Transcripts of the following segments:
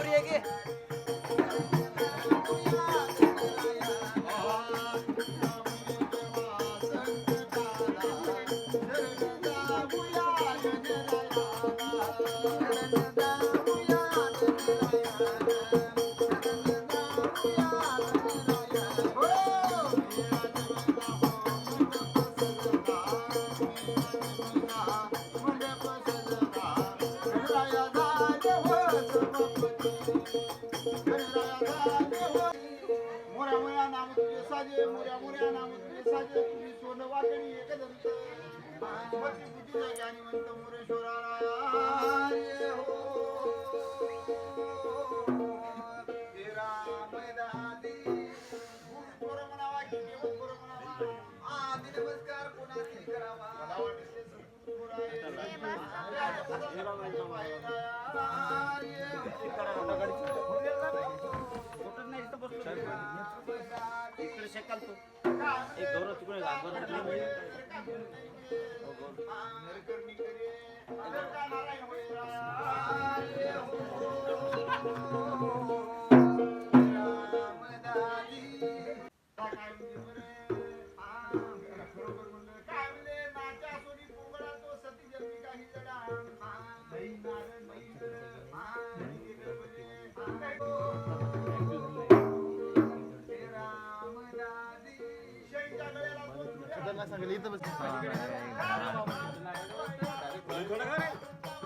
ಅವ್ರಿಗೆ Thank you. मोऱ्या मोऱ्या नाम तुझे साजे मोऱ्या मोऱ्या नाम तुझे साजे तुम्ही सोनं वाकडी एकदंत ज्ञानी म्हणतो ये शेकाल तू एक गौरव तिकडे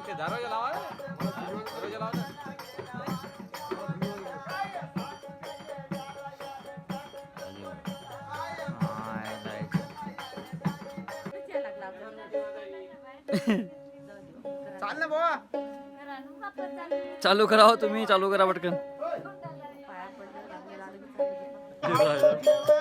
ते दरवाजा लावा दरवाजा लावा ना. चाल ना बाबा चालू करा हो तुम्ही चालू करा पटकन